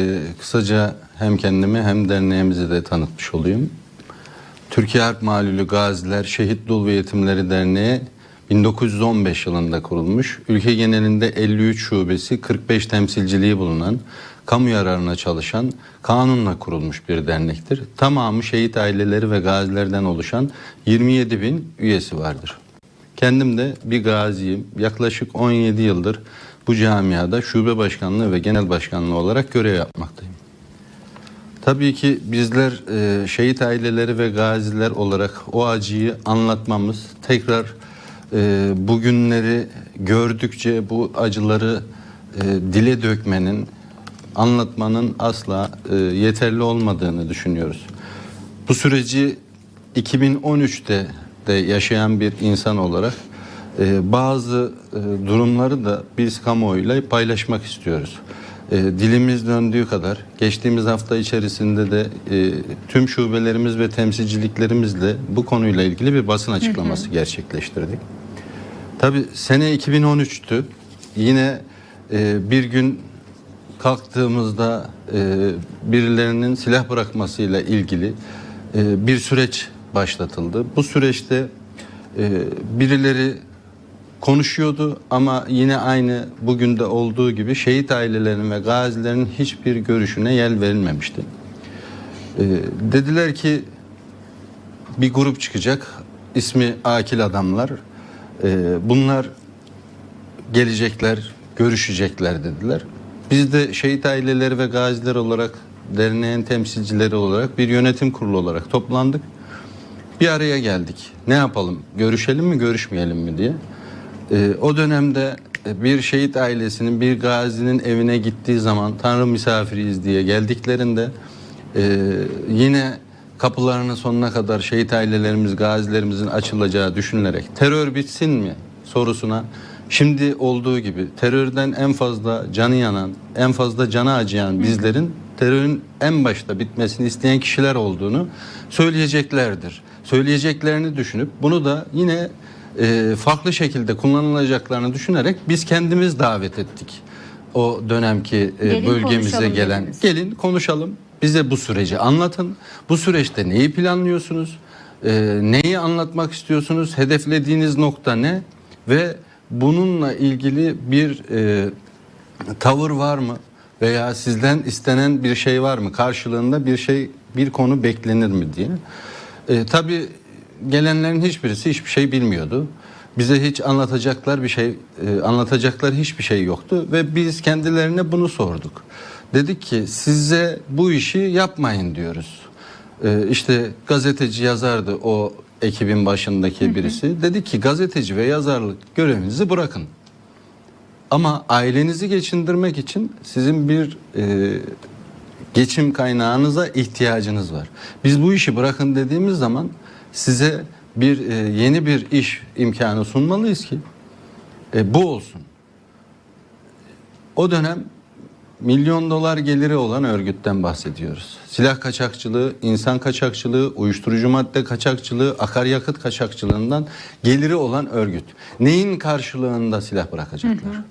Ee, kısaca hem kendimi hem derneğimizi de tanıtmış olayım. Türkiye Harp Malulü Gaziler Şehit Dul ve Yetimleri Derneği 1915 yılında kurulmuş. Ülke genelinde 53 şubesi, 45 temsilciliği bulunan, kamu yararına çalışan, kanunla kurulmuş bir dernektir. Tamamı şehit aileleri ve gazilerden oluşan 27 bin üyesi vardır. Kendim de bir gaziyim. Yaklaşık 17 yıldır bu camiada şube başkanlığı ve genel başkanlığı olarak görev yapmaktayım. Tabii ki bizler e, şehit aileleri ve gaziler olarak o acıyı anlatmamız, tekrar e, bugünleri gördükçe bu acıları e, dile dökmenin, anlatmanın asla e, yeterli olmadığını düşünüyoruz. Bu süreci 2013'te de yaşayan bir insan olarak e, bazı e, durumları da biz kamuoyuyla paylaşmak istiyoruz. E, dilimiz döndüğü kadar geçtiğimiz hafta içerisinde de e, tüm şubelerimiz ve temsilciliklerimizle bu konuyla ilgili bir basın açıklaması gerçekleştirdik. Tabii sene 2013'tü. Yine e, bir gün kalktığımızda e, birilerinin silah bırakmasıyla ilgili e, bir süreç başlatıldı. Bu süreçte e, birileri konuşuyordu ama yine aynı bugün de olduğu gibi şehit ailelerinin ve gazilerin hiçbir görüşüne yer verilmemişti. E, dediler ki bir grup çıkacak. İsmi Akil Adamlar. E, bunlar gelecekler, görüşecekler dediler. Biz de şehit aileleri ve gaziler olarak derneğin temsilcileri olarak bir yönetim kurulu olarak toplandık. Bir araya geldik. Ne yapalım? Görüşelim mi, görüşmeyelim mi diye. Ee, o dönemde e, bir şehit ailesinin bir gazinin evine gittiği zaman Tanrı misafiriyiz diye geldiklerinde e, yine kapılarının sonuna kadar şehit ailelerimiz, gazilerimizin açılacağı düşünülerek terör bitsin mi sorusuna şimdi olduğu gibi terörden en fazla canı yanan, en fazla canı acıyan bizlerin terörün en başta bitmesini isteyen kişiler olduğunu söyleyeceklerdir. Söyleyeceklerini düşünüp bunu da yine e, farklı şekilde kullanılacaklarını düşünerek biz kendimiz davet ettik. O dönemki e, Gelin bölgemize gelen dediniz. gelin konuşalım. Bize bu süreci anlatın. Bu süreçte neyi planlıyorsunuz? Ee, neyi anlatmak istiyorsunuz? Hedeflediğiniz nokta ne? Ve bununla ilgili bir e, tavır var mı? Veya sizden istenen bir şey var mı? Karşılığında bir şey, bir konu beklenir mi diye. E, tabii gelenlerin hiçbirisi hiçbir şey bilmiyordu. Bize hiç anlatacaklar bir şey, e, anlatacaklar hiçbir şey yoktu ve biz kendilerine bunu sorduk. Dedik ki size bu işi yapmayın diyoruz. E, işte gazeteci yazardı o ekibin başındaki birisi. Dedi ki gazeteci ve yazarlık görevinizi bırakın. Ama ailenizi geçindirmek için sizin bir e, geçim kaynağınıza ihtiyacınız var. Biz bu işi bırakın dediğimiz zaman size bir e, yeni bir iş imkanı sunmalıyız ki e, bu olsun. O dönem milyon dolar geliri olan örgütten bahsediyoruz. Silah kaçakçılığı, insan kaçakçılığı, uyuşturucu madde kaçakçılığı, akaryakıt kaçakçılığından geliri olan örgüt. Neyin karşılığında silah bırakacaklar?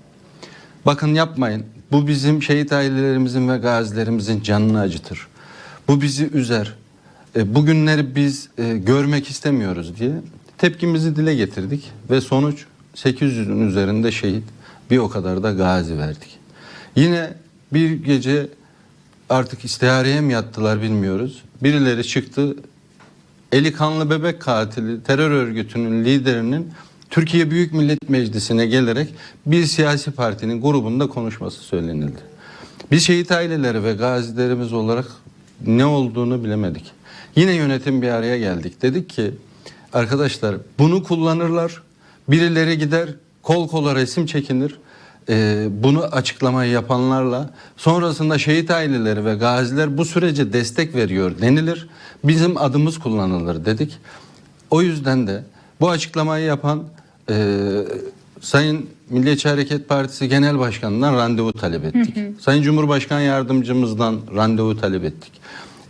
Bakın yapmayın. Bu bizim şehit ailelerimizin ve gazilerimizin canını acıtır. Bu bizi üzer. E, bugünleri biz e, görmek istemiyoruz diye tepkimizi dile getirdik ve sonuç 800'ün üzerinde şehit bir o kadar da gazi verdik. Yine bir gece artık istihareye mi yattılar bilmiyoruz. Birileri çıktı eli kanlı bebek katili terör örgütünün liderinin Türkiye Büyük Millet Meclisi'ne gelerek bir siyasi partinin grubunda konuşması söylenildi. Biz şehit aileleri ve gazilerimiz olarak ne olduğunu bilemedik. Yine yönetim bir araya geldik. Dedik ki arkadaşlar bunu kullanırlar. Birileri gider kol kola resim çekinir. Ee, bunu açıklamayı yapanlarla sonrasında şehit aileleri ve gaziler bu sürece destek veriyor denilir. Bizim adımız kullanılır dedik. O yüzden de bu açıklamayı yapan e, Sayın Milliyetçi Hareket Partisi Genel Başkanı'ndan randevu talep ettik. Sayın Cumhurbaşkan Yardımcımızdan randevu talep ettik.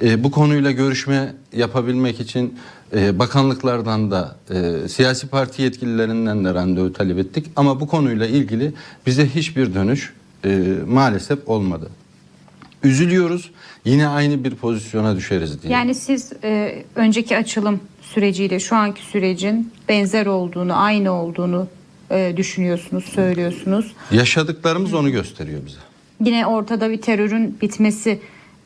E, bu konuyla görüşme yapabilmek için e, bakanlıklardan da e, siyasi parti yetkililerinden de randevu talep ettik. Ama bu konuyla ilgili bize hiçbir dönüş e, maalesef olmadı. Üzülüyoruz. Yine aynı bir pozisyona düşeriz diye. Yani siz e, önceki açılım süreciyle şu anki sürecin benzer olduğunu, aynı olduğunu e, düşünüyorsunuz, söylüyorsunuz. Yaşadıklarımız onu gösteriyor bize. Yine ortada bir terörün bitmesi,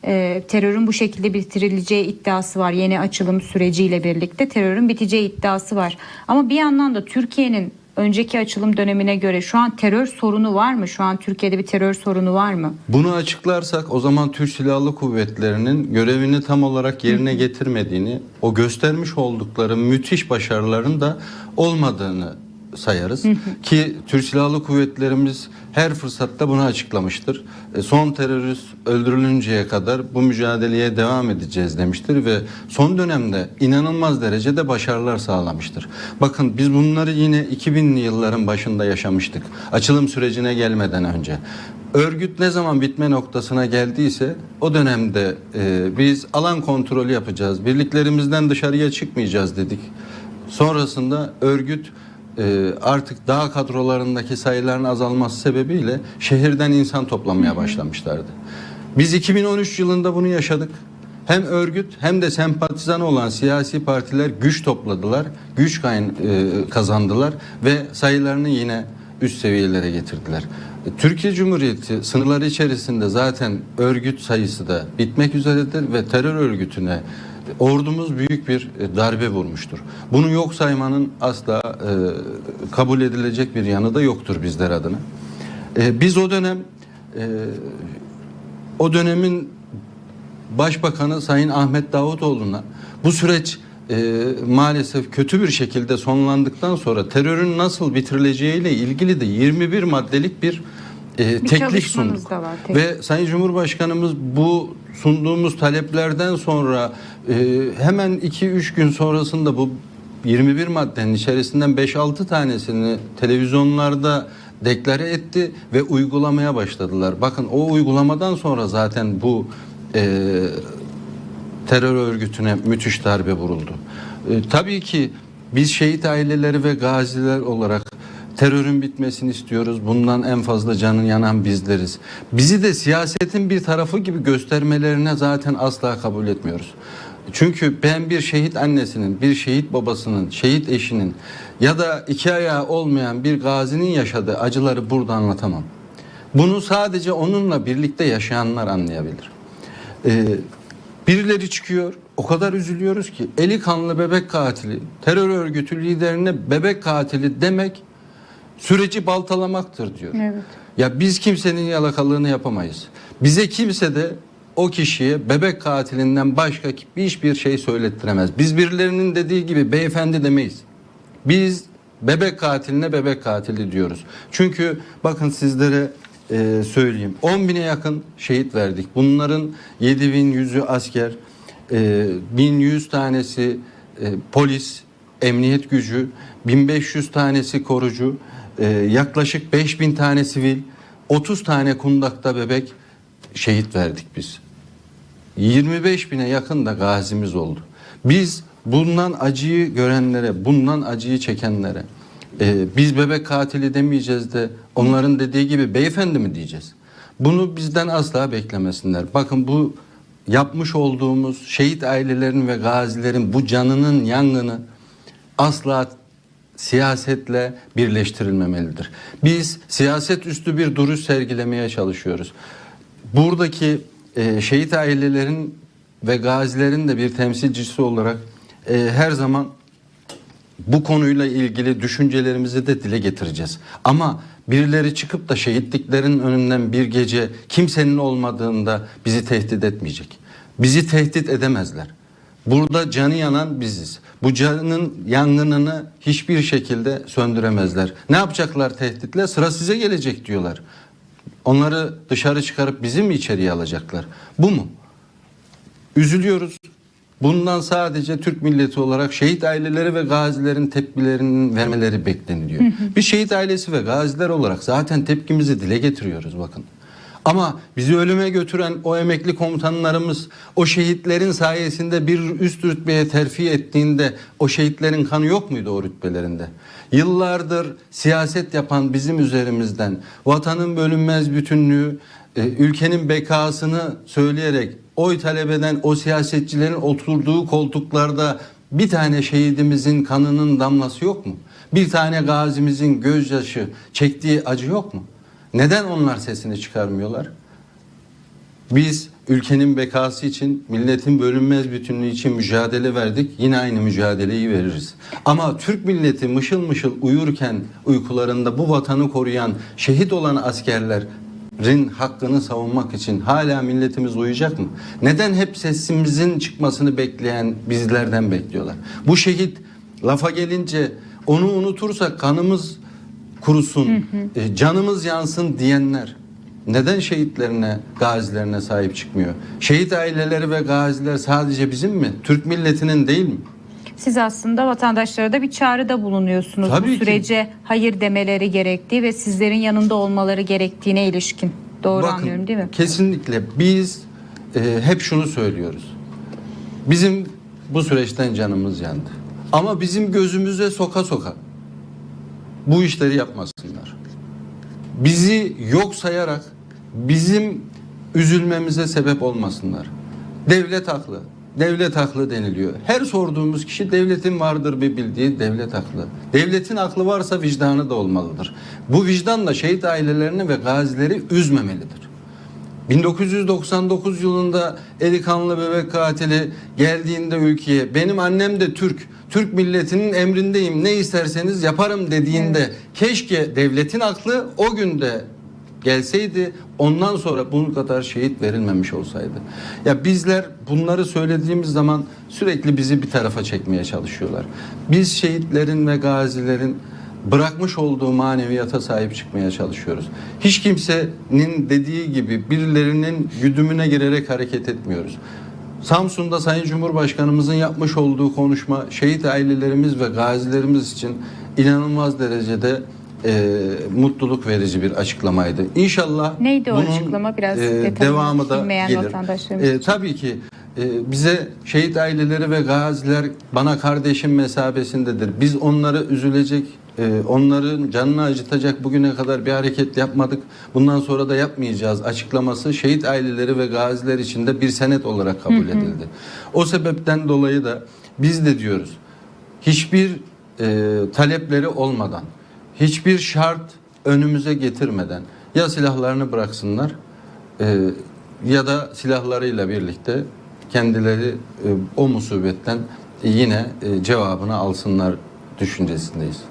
e, terörün bu şekilde bitirileceği iddiası var. Yeni açılım süreciyle birlikte terörün biteceği iddiası var. Ama bir yandan da Türkiye'nin önceki açılım dönemine göre şu an terör sorunu var mı? Şu an Türkiye'de bir terör sorunu var mı? Bunu açıklarsak o zaman Türk Silahlı Kuvvetleri'nin görevini tam olarak yerine getirmediğini, o göstermiş oldukları müthiş başarıların da olmadığını sayarız. Ki Türk Silahlı Kuvvetlerimiz her fırsatta bunu açıklamıştır. E, Son terörist öldürülünceye kadar bu mücadeleye devam edeceğiz demiştir ve son dönemde inanılmaz derecede başarılar sağlamıştır. Bakın biz bunları yine 2000'li yılların başında yaşamıştık. Açılım sürecine gelmeden önce. Örgüt ne zaman bitme noktasına geldiyse o dönemde e, biz alan kontrolü yapacağız. Birliklerimizden dışarıya çıkmayacağız dedik. Sonrasında örgüt artık dağ kadrolarındaki sayıların azalması sebebiyle şehirden insan toplamaya başlamışlardı. Biz 2013 yılında bunu yaşadık. Hem örgüt hem de sempatizan olan siyasi partiler güç topladılar, güç e, kazandılar ve sayılarını yine üst seviyelere getirdiler. Türkiye Cumhuriyeti sınırları içerisinde zaten örgüt sayısı da bitmek üzeredir ve terör örgütüne ordumuz büyük bir e, darbe vurmuştur. Bunu yok saymanın asla e, kabul edilecek bir yanı da yoktur bizler adına. E, biz o dönem e, o dönemin Başbakanı Sayın Ahmet Davutoğlu'na bu süreç e, maalesef kötü bir şekilde sonlandıktan sonra terörün nasıl bitirileceğiyle ilgili de 21 maddelik bir e, teklif çalışmanız sunduk. var, teklif. Ve Sayın Cumhurbaşkanımız bu sunduğumuz taleplerden sonra e, hemen 2-3 gün sonrasında bu 21 maddenin içerisinden 5-6 tanesini televizyonlarda deklare etti ve uygulamaya başladılar. Bakın o uygulamadan sonra zaten bu e, terör örgütüne müthiş darbe vuruldu. E, tabii ki biz şehit aileleri ve gaziler olarak terörün bitmesini istiyoruz. Bundan en fazla canın yanan bizleriz. Bizi de siyasetin bir tarafı gibi göstermelerine zaten asla kabul etmiyoruz. Çünkü ben bir şehit annesinin, bir şehit babasının, şehit eşinin ya da iki ayağı olmayan bir gazinin yaşadığı acıları burada anlatamam. Bunu sadece onunla birlikte yaşayanlar anlayabilir. Ee, birileri çıkıyor. O kadar üzülüyoruz ki eli kanlı bebek katili, terör örgütü liderine bebek katili demek süreci baltalamaktır diyor. Evet. Ya biz kimsenin yalakalığını yapamayız. Bize kimse de o kişiye bebek katilinden başka hiçbir şey söylettiremez. Biz birilerinin dediği gibi beyefendi demeyiz. Biz bebek katiline bebek katili diyoruz. Çünkü bakın sizlere e, söyleyeyim. 10 bine yakın şehit verdik. Bunların 7100'ü asker, e, 1100 tanesi e, polis, emniyet gücü, 1500 tanesi korucu, e, yaklaşık 5000 tane sivil, 30 tane kundakta bebek şehit verdik biz. 25 bine yakın da gazimiz oldu. Biz bundan acıyı görenlere, bundan acıyı çekenlere e, biz bebek katili demeyeceğiz de onların dediği gibi beyefendi mi diyeceğiz? Bunu bizden asla beklemesinler. Bakın bu yapmış olduğumuz şehit ailelerin ve gazilerin bu canının yangını asla siyasetle birleştirilmemelidir. Biz siyaset üstü bir duruş sergilemeye çalışıyoruz. Buradaki e, şehit ailelerin ve gazilerin de bir temsilcisi olarak e, her zaman bu konuyla ilgili düşüncelerimizi de dile getireceğiz. Ama birileri çıkıp da şehitliklerin önünden bir gece kimsenin olmadığında bizi tehdit etmeyecek. Bizi tehdit edemezler. Burada canı yanan biziz. Bu canın yangınını hiçbir şekilde söndüremezler. Ne yapacaklar tehditle? Sıra size gelecek diyorlar. Onları dışarı çıkarıp bizi mi içeriye alacaklar? Bu mu? Üzülüyoruz. Bundan sadece Türk milleti olarak şehit aileleri ve gazilerin tepkilerinin vermeleri bekleniliyor. Biz şehit ailesi ve gaziler olarak zaten tepkimizi dile getiriyoruz bakın. Ama bizi ölüme götüren o emekli komutanlarımız o şehitlerin sayesinde bir üst rütbeye terfi ettiğinde o şehitlerin kanı yok muydu o rütbelerinde? Yıllardır siyaset yapan bizim üzerimizden vatanın bölünmez bütünlüğü e, ülkenin bekasını söyleyerek oy talep eden o siyasetçilerin oturduğu koltuklarda bir tane şehidimizin kanının damlası yok mu? Bir tane gazimizin gözyaşı çektiği acı yok mu? Neden onlar sesini çıkarmıyorlar? Biz ülkenin bekası için, milletin bölünmez bütünlüğü için mücadele verdik. Yine aynı mücadeleyi veririz. Ama Türk milleti mışıl mışıl uyurken uykularında bu vatanı koruyan, şehit olan askerlerin hakkını savunmak için hala milletimiz uyuyacak mı? Neden hep sesimizin çıkmasını bekleyen bizlerden bekliyorlar? Bu şehit lafa gelince onu unutursak kanımız kurusun, e, canımız yansın diyenler neden şehitlerine, gazilerine sahip çıkmıyor? Şehit aileleri ve gaziler sadece bizim mi? Türk milletinin değil mi? Siz aslında vatandaşlara da bir çağrıda bulunuyorsunuz. Tabii Bu ki. sürece hayır demeleri gerektiği ve sizlerin yanında olmaları gerektiğine ilişkin. Doğru Bakın, anlıyorum değil mi? Kesinlikle biz e, hep şunu söylüyoruz. Bizim bu süreçten canımız yandı. Ama bizim gözümüze soka soka bu işleri yapmasınlar. Bizi yok sayarak bizim üzülmemize sebep olmasınlar. Devlet haklı. Devlet haklı deniliyor. Her sorduğumuz kişi devletin vardır bir bildiği devlet haklı. Devletin aklı varsa vicdanı da olmalıdır. Bu vicdan da şehit ailelerini ve gazileri üzmemelidir. 1999 yılında eli kanlı bebek katili geldiğinde ülkeye benim annem de Türk, Türk milletinin emrindeyim ne isterseniz yaparım dediğinde keşke devletin aklı o günde gelseydi ondan sonra bunun kadar şehit verilmemiş olsaydı. Ya bizler bunları söylediğimiz zaman sürekli bizi bir tarafa çekmeye çalışıyorlar. Biz şehitlerin ve gazilerin bırakmış olduğu maneviyata sahip çıkmaya çalışıyoruz. Hiç kimsenin dediği gibi birilerinin güdümüne girerek hareket etmiyoruz. Samsun'da Sayın Cumhurbaşkanımızın yapmış olduğu konuşma şehit ailelerimiz ve gazilerimiz için inanılmaz derecede e, mutluluk verici bir açıklamaydı. İnşallah Neydi o bunun, açıklama? Biraz e, devamı da gelir. E, tabii ki e, bize şehit aileleri ve gaziler bana kardeşim mesabesindedir. Biz onları üzülecek, e, onların canını acıtacak bugüne kadar bir hareket yapmadık. Bundan sonra da yapmayacağız açıklaması şehit aileleri ve gaziler için de bir senet olarak kabul edildi. O sebepten dolayı da biz de diyoruz hiçbir e, talepleri olmadan, hiçbir şart önümüze getirmeden ya silahlarını bıraksınlar e, ya da silahlarıyla birlikte kendileri e, o musibetten yine e, cevabını alsınlar düşüncesindeyiz.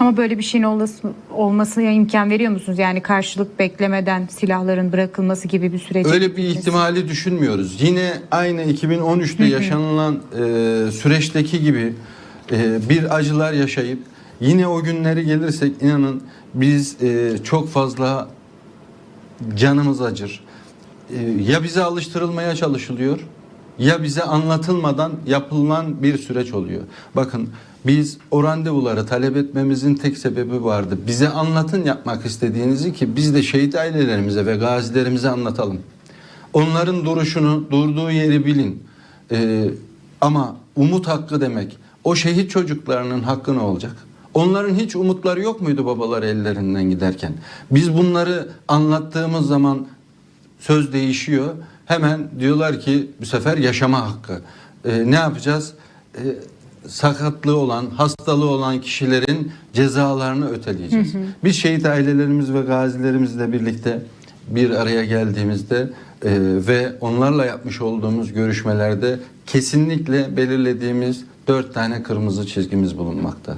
Ama böyle bir şeyin olması, olmasına imkan veriyor musunuz? Yani karşılık beklemeden silahların bırakılması gibi bir sürece Öyle bir ihtimali düşünmüyoruz. Yine aynı 2013'te yaşanılan e, süreçteki gibi e, bir acılar yaşayıp yine o günleri gelirsek inanın biz e, çok fazla canımız acır. E, ya bize alıştırılmaya çalışılıyor ya bize anlatılmadan yapılan bir süreç oluyor. Bakın biz o randevuları talep etmemizin tek sebebi vardı. Bize anlatın yapmak istediğinizi ki biz de şehit ailelerimize ve gazilerimize anlatalım. Onların duruşunu, durduğu yeri bilin. Ee, ama umut hakkı demek o şehit çocuklarının hakkı ne olacak? Onların hiç umutları yok muydu babaları ellerinden giderken? Biz bunları anlattığımız zaman söz değişiyor. Hemen diyorlar ki bu sefer yaşama hakkı. Ee, ne yapacağız? Ee, sakatlığı olan, hastalığı olan kişilerin cezalarını öteleyeceğiz. Biz şehit ailelerimiz ve gazilerimizle birlikte bir araya geldiğimizde e, ve onlarla yapmış olduğumuz görüşmelerde kesinlikle belirlediğimiz dört tane kırmızı çizgimiz bulunmakta.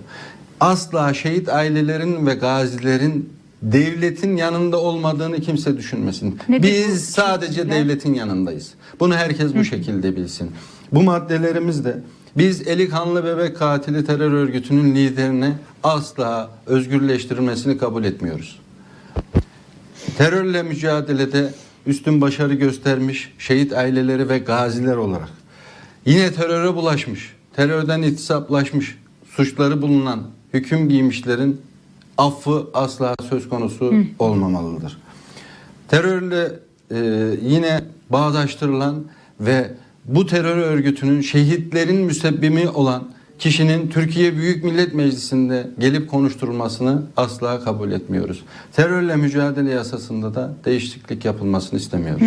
Asla şehit ailelerin ve gazilerin devletin yanında olmadığını kimse düşünmesin. Bu Biz sadece çizgiler? devletin yanındayız. Bunu herkes bu şekilde bilsin. Bu maddelerimiz de biz eli kanlı bebek katili terör örgütünün liderini asla özgürleştirilmesini kabul etmiyoruz. Terörle mücadelede üstün başarı göstermiş şehit aileleri ve gaziler olarak yine teröre bulaşmış, terörden itisaplaşmış, suçları bulunan hüküm giymişlerin affı asla söz konusu olmamalıdır. Terörle e, yine bağdaştırılan ve bu terör örgütünün şehitlerin müsebbimi olan kişinin Türkiye Büyük Millet Meclisi'nde gelip konuşturulmasını asla kabul etmiyoruz. Terörle mücadele yasasında da değişiklik yapılmasını istemiyoruz.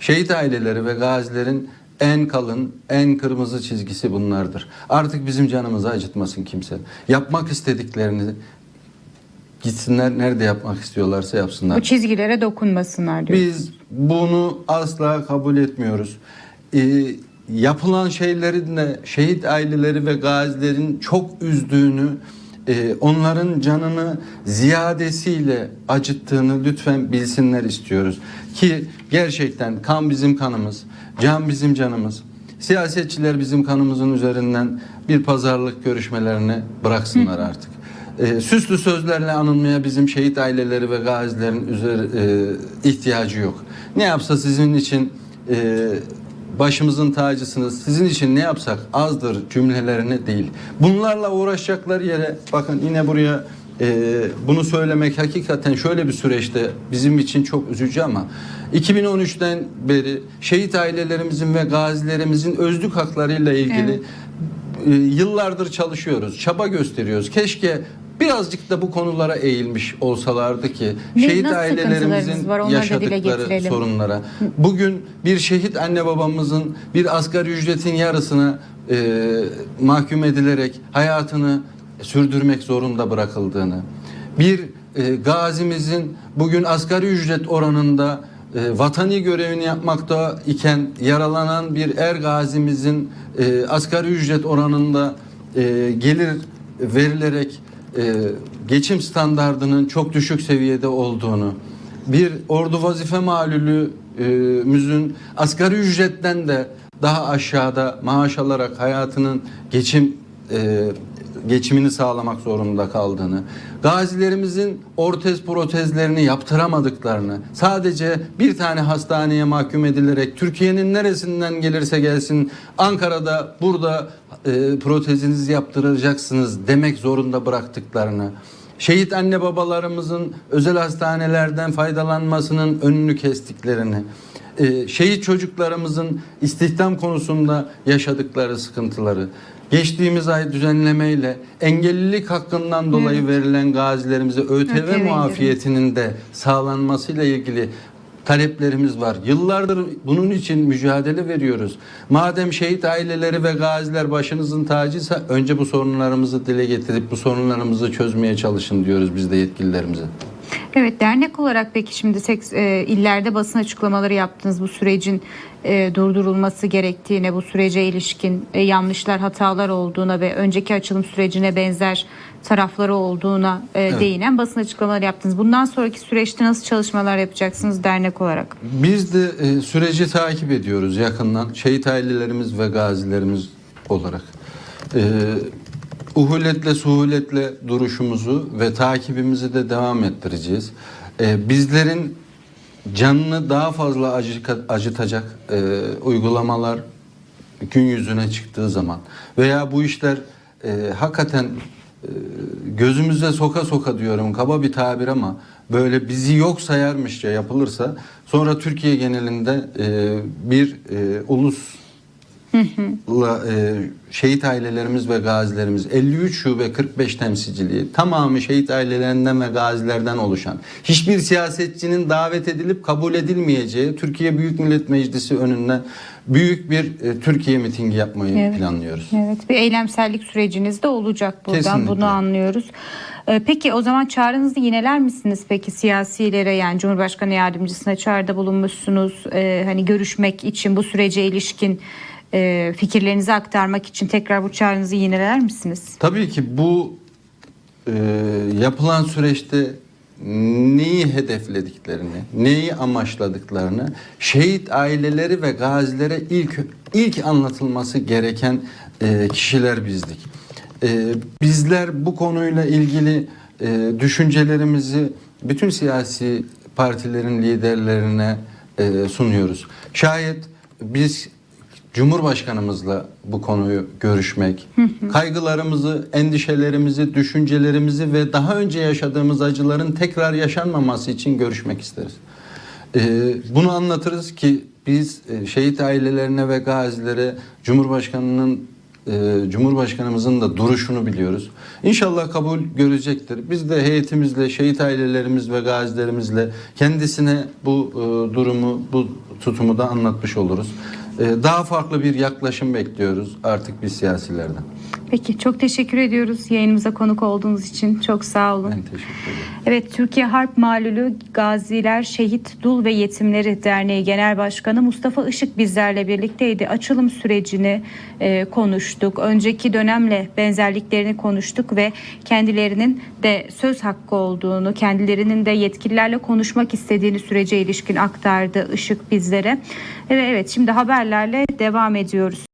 Şehit aileleri ve gazilerin en kalın, en kırmızı çizgisi bunlardır. Artık bizim canımızı acıtmasın kimse. Yapmak istediklerini gitsinler nerede yapmak istiyorlarsa yapsınlar. Bu çizgilere dokunmasınlar diyor. Biz bunu asla kabul etmiyoruz. Ee, yapılan şeylerin de şehit aileleri ve gazilerin çok üzdüğünü, e, onların canını ziyadesiyle acıttığını lütfen bilsinler istiyoruz. Ki gerçekten kan bizim kanımız, can bizim canımız. Siyasetçiler bizim kanımızın üzerinden bir pazarlık görüşmelerini bıraksınlar artık. E, süslü sözlerle anılmaya bizim şehit aileleri ve gazilerin üzeri, e, ihtiyacı yok. Ne yapsa sizin için e, başımızın tacısınız. Sizin için ne yapsak azdır cümlelerini değil. Bunlarla uğraşacaklar yere bakın yine buraya e, bunu söylemek hakikaten şöyle bir süreçte bizim için çok üzücü ama 2013'ten beri şehit ailelerimizin ve gazilerimizin özlük haklarıyla ilgili Evet. e, yıllardır çalışıyoruz, çaba gösteriyoruz. Keşke birazcık da bu konulara eğilmiş olsalardı ki Ne- şehit ailelerimizin var? Yaşadıkları sorunlara. Bugün bir şehit anne babamızın bir asgari ücretin yarısına e, mahkum edilerek hayatını sürdürmek zorunda bırakıldığını, bir e, gazimizin bugün asgari ücret oranında e, vatani görevini yapmakta iken yaralanan bir er gazimizin e, asgari ücret oranında e, gelir verilerek e, geçim standardının çok düşük seviyede olduğunu, bir ordu vazife malulümüzün asgari ücretten de daha aşağıda maaş alarak hayatının geçim e, geçimini sağlamak zorunda kaldığını, gazilerimizin ortez protezlerini yaptıramadıklarını, sadece bir tane hastaneye mahkum edilerek Türkiye'nin neresinden gelirse gelsin Ankara'da burada e, protezinizi yaptıracaksınız demek zorunda bıraktıklarını, şehit anne babalarımızın özel hastanelerden faydalanmasının önünü kestiklerini, e, şehit çocuklarımızın istihdam konusunda yaşadıkları sıkıntıları, geçtiğimiz ay düzenlemeyle engellilik hakkından dolayı verilen gazilerimize ÖTV ÖTV muafiyetinin de sağlanmasıyla ilgili taleplerimiz var. Yıllardır bunun için mücadele veriyoruz. Madem şehit aileleri ve gaziler başınızın tacıysa önce bu sorunlarımızı dile getirip bu sorunlarımızı çözmeye çalışın diyoruz biz de yetkililerimize. Evet dernek olarak peki şimdi seks, e, illerde basın açıklamaları yaptınız bu sürecin e, durdurulması gerektiğine, bu sürece ilişkin e, yanlışlar, hatalar olduğuna ve önceki açılım sürecine benzer tarafları olduğuna e, değinen basın açıklamaları yaptınız. Bundan sonraki süreçte nasıl çalışmalar yapacaksınız dernek olarak? Biz de e, süreci takip ediyoruz yakından. Şehit ailelerimiz ve gazilerimiz olarak. E, uhuletle suhuletle duruşumuzu ve takibimizi de devam ettireceğiz. E, bizlerin canını daha fazla acı- acıtacak e, uygulamalar gün yüzüne çıktığı zaman veya bu işler e, hakikaten e, gözümüze soka soka diyorum kaba bir tabir ama böyle bizi yok sayarmışça yapılırsa sonra Türkiye genelinde e, bir e, ulus e, şehit ailelerimiz ve gazilerimiz 53 şube 45 temsilciliği tamamı şehit ailelerinden ve gazilerden oluşan hiçbir siyasetçinin davet edilip kabul edilmeyeceği Türkiye Büyük Millet Meclisi önünden büyük bir e, Türkiye mitingi yapmayı Evet. planlıyoruz. Evet bir eylemsellik süreciniz de olacak buradan Kesinlikle. bunu anlıyoruz. Ee, Peki o zaman çağrınızı yineler misiniz peki siyasilere yani Cumhurbaşkanı Yardımcısına çağrıda bulunmuşsunuz Ee, hani görüşmek için bu sürece ilişkin e, fikirlerinizi aktarmak için tekrar bu çağrınızı yineler misiniz? Tabii ki bu e, yapılan süreçte neyi hedeflediklerini, neyi amaçladıklarını şehit aileleri ve gazilere ilk ilk anlatılması gereken e, kişiler bizdik. E, bizler bu konuyla ilgili e, düşüncelerimizi bütün siyasi partilerin liderlerine e, sunuyoruz. Şayet biz Cumhurbaşkanımızla bu konuyu görüşmek, kaygılarımızı, endişelerimizi, düşüncelerimizi ve daha önce yaşadığımız acıların tekrar yaşanmaması için görüşmek isteriz. Ee, bunu anlatırız ki biz e, şehit ailelerine ve gazilere Cumhurbaşkanının e, Cumhurbaşkanımızın da duruşunu biliyoruz. İnşallah kabul görecektir. Biz de heyetimizle, şehit ailelerimiz ve gazilerimizle kendisine bu e, durumu, bu tutumu da anlatmış oluruz. E, daha farklı bir yaklaşım bekliyoruz artık biz siyasilerden. Peki çok teşekkür ediyoruz yayınımıza konuk olduğunuz için. Çok sağ olun. Ben teşekkür ederim. Evet, Türkiye Harp Malulü Gaziler Şehit Dul ve Yetimleri Derneği Genel Başkanı Mustafa Işık bizlerle birlikteydi. Açılım sürecini e, konuştuk. Önceki dönemle benzerliklerini konuştuk ve kendilerinin de söz hakkı olduğunu, kendilerinin de yetkililerle konuşmak istediğini sürece ilişkin aktardı Işık bizlere. Evet, evet şimdi haberlerle devam ediyoruz.